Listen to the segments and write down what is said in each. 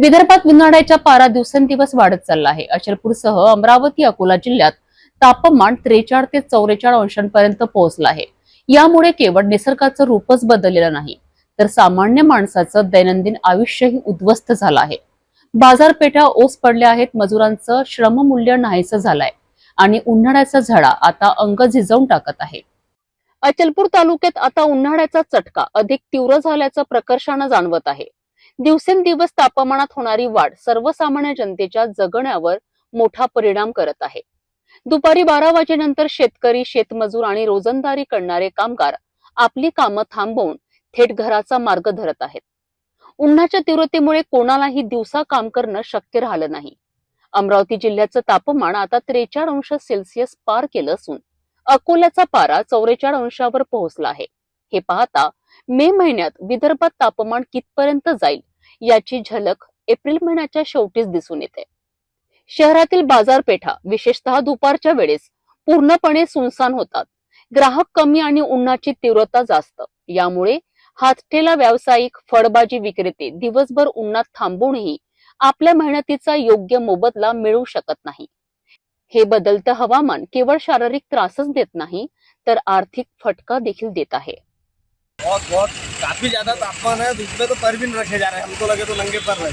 विदर्भात उन्हाळ्याच्या पारा दिवसेंदिवस वाढत चालला आहे. अचलपूरसह अमरावती अकोला जिल्ह्यात तापमान त्रेचाळ ते चौवेचाळ अंशांपर्यंत पोहोचलं आहे. यामुळे केवळ निसर्गाचं रूपच बदललेलं नाही तर सामान्य माणसाचं दैनंदिन आयुष्यही उद्ध्वस्त झालं आहे. बाजारपेठा ओस पडल्या आहेत मजुरांचं श्रममूल्य नाहीसं झालंय आणि उन्हाळ्याचा झळा आता अंग झिजवून टाकत आहे. अचलपूर तालुक्यात आता उन्हाळ्याचा चटका अधिक तीव्र झाल्याचं प्रकर्षानं जाणवत आहे. दिवसेंदिवस तापमानात होणारी वाढ सर्वसामान्य जनतेच्या जगण्यावर मोठा परिणाम करत आहे. दुपारी बारा वाजेनंतर शेतकरी शेतमजूर आणि रोजंदारी करणारे कामगार आपली कामं थांबवून थेट घराचा मार्ग धरत आहेत. उन्हाच्या तीव्रतेमुळे कोणालाही दिवसा काम करणं शक्य राहिलं नाही. अमरावती जिल्ह्याचं तापमान आता त्रेचाळ अंश सेल्सिअस पार केलं असून अकोल्याचा पारा चौवेचाळ अंशावर पोहोचला आहे. हे पाहता मे महिन्यात विदर्भात तापमान कितपर्यंत जाईल याची झलक एप्रिल महिन्याच्या शेवटीच दिसून येते. शहरातील बाजारपेठा विशेषतः दुपारच्या वेळेस पूर्णपणे सुनसान होतात. ग्राहक कमी आणि उन्हाची तीव्रता जास्त. यामुळे हातठेला व्यावसायिक फळभाजी विक्रेते दिवसभर उन्हात थांबूनही आपल्या मेहनतीचा योग्य मोबदला मिळू शकत नाही. हे बदलतं हवामान केवळ शारीरिक त्रासच देत नाही तर आर्थिक फटका देखील देत आहे. बहुत बहुत काफ़ी ज़्यादा तापमान है धूप में तो पर भी नहीं रखे जा रहे हैं। हमको लगे तो नंगे पर रहे।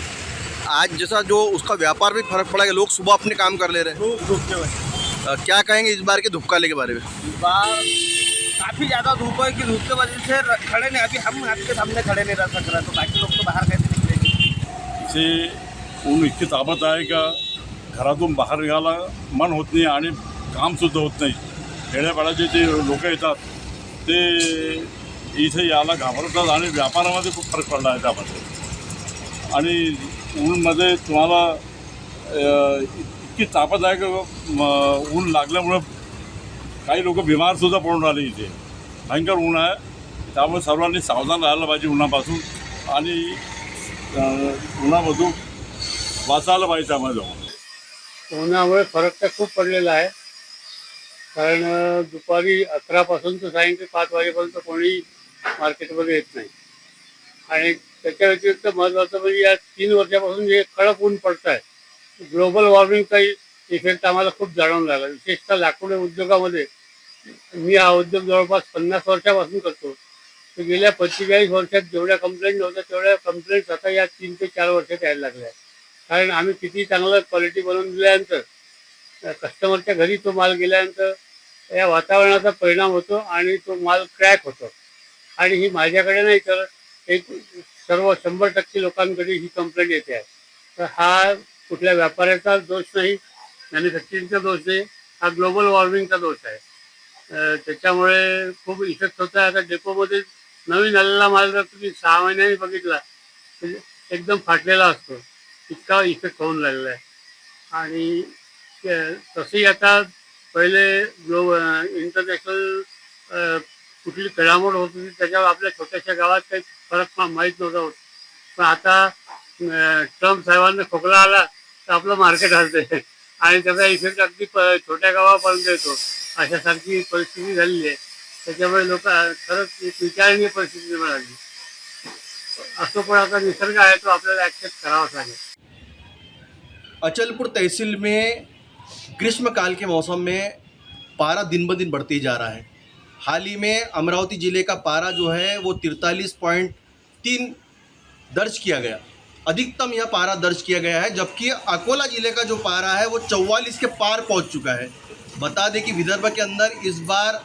आज जैसा जो उसका व्यापार भी फ़र्क पड़ा है लोग सुबह अपने काम कर ले रहे धूप धूप के वजह हैं क्या कहेंगे इस बार के धुपकाले के बारे में? इस बार काफ़ी ज़्यादा धूप है कि धूप के वजह से खड़े नहीं अभी हम आपके सामने खड़े नहीं रह सक रहे तो बाकी लोग तो बाहर कैसे निकलेंगे? इथे ऊन इतकी तापत आहे का घरातून बाहेर निघायला मन होत नाही आणि कामसुद्धा होत नाही। खेड्यापाड्याचे जे लोक येतात ते इथे यायला घाबरतात आणि व्यापारामध्ये खूप फरक पडला आहे त्यामध्ये. आणि ऊनमध्ये तुम्हाला इतकी तापदायक आहे ऊन लागल्यामुळं काही लोक बिमारसुद्धा पडून राहिले इथे. भयंकर ऊन आहे. त्यामुळे सर्वांनी सावधान राहायला पाहिजे उन्हापासून आणि उन्हामधून वाचायला पाहिजे त्यामध्ये. उन्हामुळे फरक तर खूप पडलेला आहे. कारण दुपारी अकरापासून तर सायंकाळी पाच वाजेपर्यंत कोणी मार्केटमध्ये येत नाही. आणि त्याच्या व्यतिरिक्त महत्त्वाचं म्हणजे या तीन वर्षापासून जे कडक ऊन पडत आहे ग्लोबल वॉर्मिंगचा इफेक्ट आम्हाला खूप जाणवून लागला विशेषतः लाकूड उद्योगामध्ये मी हा उद्योग जवळपास पन्नास वर्षापासून करतो. तर गेल्या पंचेचाळीस वर्षात जेवढ्या कंप्लेंट नव्हत्या तेवढ्या कंप्लेंट्स आता या तीन ते चार वर्षात यायला लागल्या. कारण आम्ही किती चांगलं क्वालिटी बनवून दिल्यानंतर कस्टमरच्या घरी तो माल गेल्यानंतर या वातावरणाचा परिणाम होतो आणि तो माल क्रॅक होतो. आणि ही माझ्याकडे नाही तर एक सर्व शंभर टक्के लोकांकडे ही कंप्लेंट येते आहे. तर हा कुठल्या व्यापाऱ्याचा दोष नाही मॅन्युफॅक्चरिंगचा दोष नाही हा ग्लोबल वॉर्मिंगचा दोष आहे. त्याच्यामुळे खूप इफेक्ट होत आहे आता डेपोमध्ये नवीन आलेला माल जर तुम्ही सहा महिन्यांनी बघितला एकदम फाटलेला असतो. इतका इफेक्ट होऊन लागला आहे आणि तसंही आता पहिले ग्लो इंटरनॅशनल कुठली घडामोड होत होती त्याच्यावर आपल्या छोट्याशा गावात काही फरक माहीत नव्हता होत. पण आता अं, ट्रंप साहेबांना खोकला आला तर आपलं मार्केट हलते आणि त्याचा इफ़ेक्ट अगदी छोट्या गावापर्यंत येतो. अशासारखी परिस्थिती झालेली आहे. त्याच्यामुळे लोक खरंच एक विचारणीय परिस्थिती झाली असो पण आता निसर्ग आहे तो आपल्याला ऍक्सेप्ट करावाच लागेल. अचलपुर तहसील में ग्रीष्मकाल के मौसम में पारा दिन ब दिन बढ़ते ही जा रहा है। हाल ही में अमरावती ज़िले का पारा जो है, वो तिरतालीस पॉइंट तीन दर्ज किया गया। अधिकतम यह पारा दर्ज किया गया है, जबकि अकोला ज़िले का जो पारा है, वो चौवालीस के पार पहुँच चुका है। बता दें कि विदर्भ के अंदर इस बार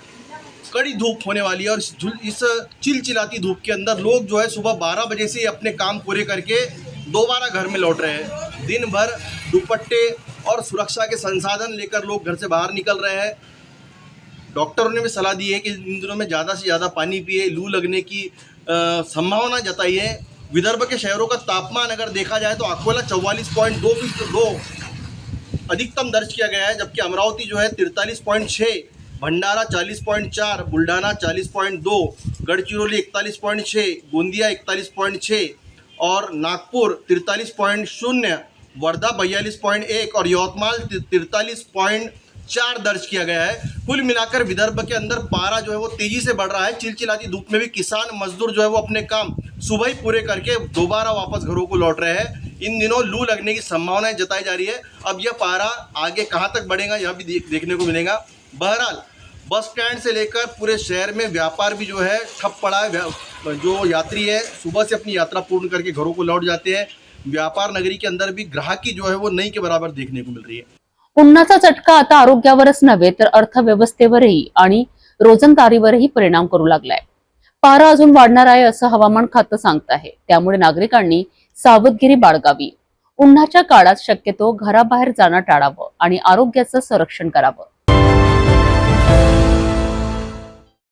कड़ी धूप होने वाली है और इस चिलचिलाती धूप के अंदर लोग जो है, सुबह 12 बजे से अपने काम पूरे करके दोबारा घर में लौट रहे हैं। दिन भर दुपट्टे और सुरक्षा के संसाधन लेकर लोग घर से बाहर निकल रहे हैं। डॉक्टरों ने भी सलाह दी है कि इन दिनों में ज़्यादा से ज़्यादा पानी पिए, लू लगने की संभावना जताई है। विदर्भ के शहरों का तापमान अगर देखा जाए तो अकोला चौवालीस पॉइंट दो दो अधिकतम दर्ज किया गया है, जबकि अमरावती जो है तिरतालीस पॉइंट छः भंडारा चालीस पॉइंट चार बुल्ढाना चालीस पॉइंट दो गढ़चिरौली इकतालीस पॉइंट छः गोंदिया इकतालीस पॉइंट छः और नागपुर तिरतालीस पॉइंट शून्य, वर्धा बयालीस पॉइंट एक और यवतमाल तिरतालीस पॉइंट चार दर्ज किया गया है। कुल मिलाकर विदर्भ के अंदर पारा जो है वो तेज़ी से बढ़ रहा है। चिलचिलाती धूप में भी किसान, मजदूर जो है वो अपने काम सुबह ही पूरे करके दोबारा वापस घरों को लौट रहे हैं। इन दिनों लू लगने की संभावनाएँ जताई जा रही है। अब यह पारा आगे कहाँ तक बढ़ेगा, यह भी देखने को मिलेगा। बहरहाल, बस स्टैंड से लेकर पूरे शहर में व्यापार भी जो है ठप पड़ा है। जो यात्री है, सुबह से अपनी यात्रा पूर्ण करके घरों को लौट जाते हैं। व्यापार नगरी के अंदर भी ग्राहकी जो है वो नहीं के बराबर देखने को मिल रही है। उन्हाचा चटका आता आरोग्यावरच नव्हे तर अर्थव्यवस्थेवरही आणि रोजंदारीवरही परिणाम करू लागलाय. पारा अजून वाढणार आहे असं हवामान खातं सांगत आहे. त्यामुळे नागरिकांनी सावधगिरी बाळगावी. उन्हाच्या काळात शक्यतो घराबाहेर जाणं टाळावं आणि आरोग्याचं संरक्षण करावं.